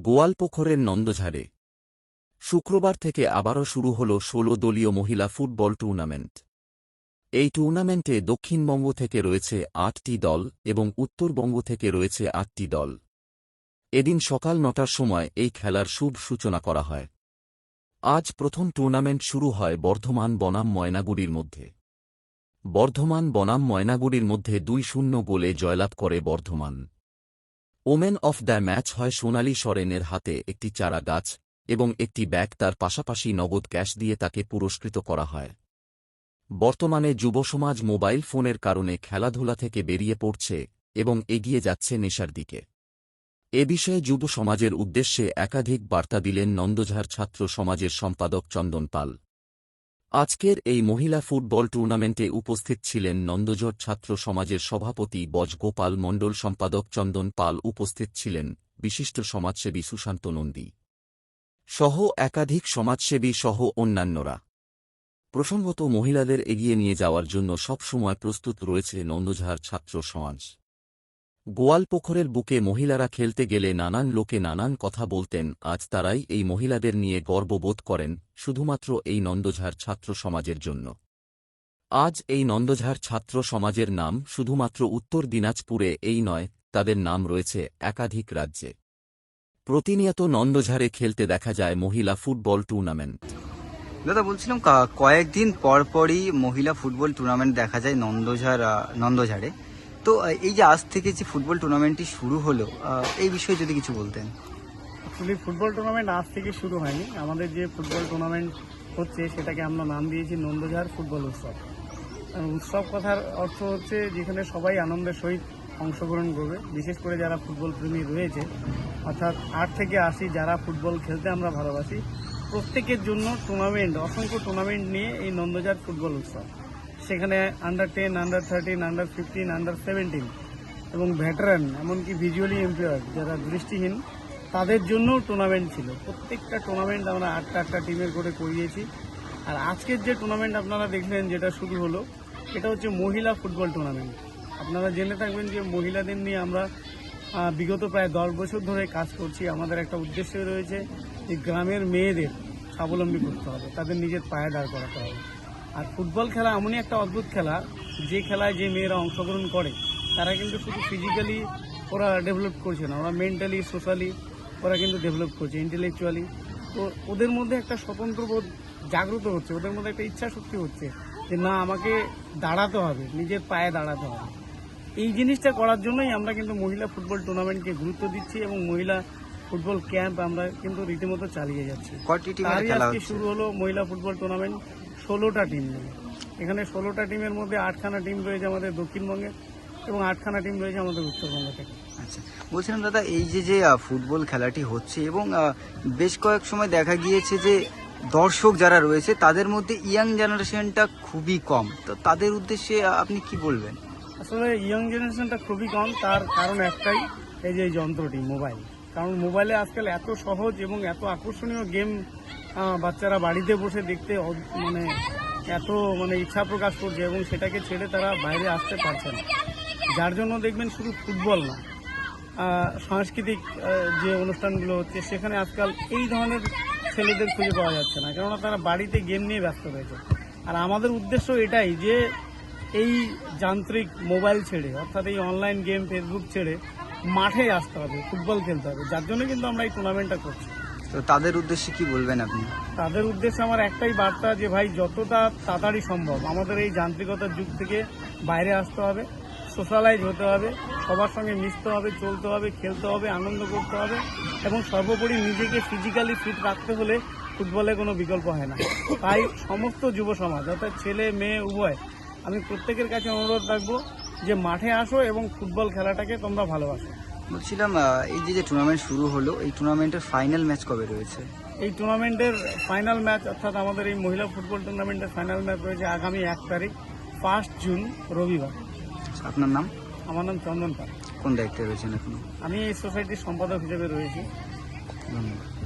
গোয়ালপোখরের নন্দঝাড়ে। শুক্রবার থেকে আবারও শুরু হল ষোলো দলীয় মহিলা ফুটবল টুর্নামেন্ট। এই টুর্নামেন্টে দক্ষিণবঙ্গ থেকে রয়েছে আটটি দল এবং উত্তরবঙ্গ থেকে রয়েছে আটটি দল। এদিন সকাল নটার সময় এই খেলার শুভ সূচনা করা হয়। আজ প্রথম টুর্নামেন্ট শুরু হয় বর্ধমান বনাম ময়নাগুড়ির মধ্যে। বর্ধমান বনাম ময়নাগুড়ির মধ্যে দুই শূন্য গোলে জয়লাভ করে Bardhaman. Women of the match হয় সোনালী সরেনের হাতে একটি চারা গাছ এবং একটি ব্যাগ তার পাশাপাশি নগদ ক্যাশ দিয়ে তাকে পুরস্কৃত করা হয়। বর্তমানে যুবসমাজ মোবাইল ফোনের কারণে খেলাধুলা থেকে বেরিয়ে পড়ছে এবং এগিয়ে যাচ্ছে নেশার দিকে। এ বিষয়ে যুব সমাজের উদ্দেশ্যে একাধিক বার্তা দিলেন নন্দঝাড় ছাত্র সমাজের সম্পাদক চন্দন পাল। আজকের এই মহিলা ফুটবল টুর্নামেন্টে উপস্থিত ছিলেন নন্দঝড় ছাত্র সমাজের সভাপতি বজগোপাল মণ্ডল, সম্পাদক চন্দন পাল উপস্থিত ছিলেন বিশিষ্ট সমাজসেবী সুশান্ত নন্দী সহ একাধিক সমাজসেবী সহ অন্যান্যরা। প্রসঙ্গত মহিলাদের এগিয়ে নিয়ে যাওয়ার জন্য সবসময় প্রস্তুত রয়েছে নন্দঝাড় ছাত্র সমাজ। গোয়ালপোখরের বুকে মহিলারা খেলতে গেলে নানান লোকে নানান কথা বলতেন, আজ তারাই এই মহিলাদের নিয়ে গর্ববোধ করেন, শুধুমাত্র এই নন্দঝাড় ছাত্র সমাজের জন্য। আজ এই নন্দঝাড় ছাত্র সমাজের নাম শুধুমাত্র উত্তর দিনাজপুরে এই নয়, তাদের নাম রয়েছে একাধিক রাজ্যে। প্রতিনিয়ত নন্দঝাড়ে খেলতে দেখা যায় মহিলা ফুটবল টুর্নামেন্ট। দাদা, বলছিলাম কয়েকদিন পরপরই মহিলা ফুটবল টুর্নামেন্ট দেখা যায় নন্দঝাড় নন্দঝাড়ে তো এই যে আজ থেকে যে ফুটবল টুর্নামেন্টটি শুরু হলো এই বিষয়ে যদি কিছু বলতেন। অ্যাকচুয়ালি ফুটবল টুর্নামেন্ট আজ থেকে শুরু হয়নি। আমাদের যে ফুটবল টুর্নামেন্ট হচ্ছে, সেটাকে আমরা নাম দিয়েছি নন্দঝাড় ফুটবল উৎসব। উৎসব কথার অর্থ হচ্ছে, যেখানে সবাই আনন্দের সহিত অংশগ্রহণ করবে। বিশেষ করে যারা ফুটবল প্রেমী রয়েছে, অর্থাৎ আট থেকে আশি যারা ফুটবল খেলতে আমরা ভালোবাসি, প্রত্যেকের জন্য টুর্নামেন্ট, অসংখ্য টুর্নামেন্ট নিয়ে এই নন্দঝাড় ফুটবল উৎসব। সেখানে under ten under thirteen under fifteen under seventeen এবং ভেটারান এমনকি ভিজুয়ালি এমপ্লয়ার যারা দৃষ্টিহীন, তাদের জন্যও টুর্নামেন্ট ছিল। প্রত্যেকটা টুর্নামেন্ট আমরা আটটা আটটা টিমের করে করিয়েছি। আর আজকের যে টুর্নামেন্ট আপনারা দেখলেন, যেটা শুরু হলো, এটা হচ্ছে মহিলা ফুটবল টুর্নামেন্ট আপনারা জেনে থাকবেন যে মহিলাদের নিয়ে আমরা বিগত প্রায় দশ বছর ধরে কাজ করছি। আমাদের একটা উদ্দেশ্য রয়েছে যে গ্রামের মেয়েদের স্বাবলম্বী করতে হবে, তাদের নিজের পায়ে দাঁড় করাতে হবে। আর ফুটবল খেলা এমনই একটা অদ্ভুত খেলা যে খেলায় যে মেয়েরা অংশগ্রহণ করে তারা কিন্তু শুধু ফিজিক্যালি ওরা ডেভেলপ করছে না ওরা মেন্টালি সোশ্যালি ওরা কিন্তু ডেভেলপ করছে ইন্টেলেকচুয়ালি তো ওদের মধ্যে একটা স্বতন্ত্র বোধ জাগ্রত হচ্ছে ওদের মধ্যে একটা ইচ্ছা শক্তি হচ্ছে যে না আমাকে দাঁড়াতে হবে নিজের পায়ে দাঁড়াতে হবে। এই জিনিসটা করার জন্যই আমরা কিন্তু মহিলা ফুটবল টুর্নামেন্টকে গুরুত্ব দিচ্ছি এবং মহিলা ফুটবল ক্যাম্প আমরা কিন্তু রীতিমতো চালিয়ে যাচ্ছি। তারই আজকে শুরু হলো মহিলা ফুটবল টুর্নামেন্ট ষোলোটা টিম এখানে ষোলোটা টিমের মধ্যে আটখানা টিম রয়েছে আমাদের দক্ষিণবঙ্গে এবং আটখানা টিম রয়েছে আমাদের উত্তরবঙ্গ থেকে। আচ্ছা বলছিলাম দাদা এই যে যে ফুটবল খেলাটি হচ্ছে এবং বেশ কয়েক সময় দেখা গিয়েছে যে দর্শক যারা রয়েছে তাদের মধ্যে ইয়াং জেনারেশনটা খুবই কম। তো তাদের উদ্দেশ্যে আপনি কি বলবেন? আসলে ইয়ং জেনারেশনটা খুবই কম তার কারণ একটাই এই যে এই যন্ত্রটি মোবাইল। কারণ মোবাইলে আজকাল এত সহজ এবং এত আকর্ষণীয় গেম বাচ্চারা বাড়িতে বসে দেখতে মানে এত মানে ইচ্ছা প্রকাশ করছে এবং সেটাকে ছেড়ে তারা বাইরে আসতে পারছে না। যার জন্য দেখবেন শুধু ফুটবল না সাংস্কৃতিক যে অনুষ্ঠানগুলো হচ্ছে, সেখানে আজকাল এই ধরনের ছেলেদের খুঁজে পাওয়া যাচ্ছে না। কেননা তারা বাড়িতে গেম নিয়ে ব্যস্ত রয়েছে। আর আমাদের উদ্দেশ্য এটাই যে এই যান্ত্রিক মোবাইল ছেড়ে, অর্থাৎ এই অনলাইন গেম, ফেসবুক ছেড়ে মাঠে আসতে হবে, ফুটবল খেলতে হবে। যার জন্য কিন্তু আমরা এই টুর্নামেন্টটা করছি। তো তাদের উদ্দেশ্যে কি বলবেন আপনি? তাদের উদ্দেশ্যে আমার একটাই বার্তা যে ভাই, যতটা তাড়াতাড়ি সম্ভব আমাদের এই যান্ত্রিকতার যুগ থেকে বাইরে আসতে হবে সোশ্যালাইজ হতে হবে, সবার সঙ্গে মিশতে হবে, চলতে হবে, খেলতে হবে, আনন্দ করতে হবে এবং সর্বোপরি নিজেকে ফিজিক্যালি ফিট রাখতে হলে ফুটবলে কোনো বিকল্প হয় না। তাই সমস্ত যুব সমাজ অর্থাৎ ছেলে, মেয়ে, উভয়, আমি প্রত্যেকের কাছে অনুরোধ রাখব যে মাঠে আসো এবং ফুটবল খেলাটাকে তোমরা ভালোবাসো। বলছিলাম এই যে যে টুর্নামেন্ট শুরু হলো এই টুর্নামেন্টের ফাইনাল ম্যাচ কবে রয়েছে? এই টুর্নামেন্টের ফাইনাল ম্যাচ অর্থাৎ আমাদের এই মহিলা ফুটবল টুর্নামেন্টের ফাইনাল ম্যাচ রয়েছে আগামী এক তারিখ ফার্স্ট জুন রবিবার। আপনার নাম? আমার নাম চন্দন পাল। কোন দায়িত্বে রয়েছেন এখন? আমি এই সোসাইটির সম্পাদক হিসেবে রয়েছি। ধন্যবাদ।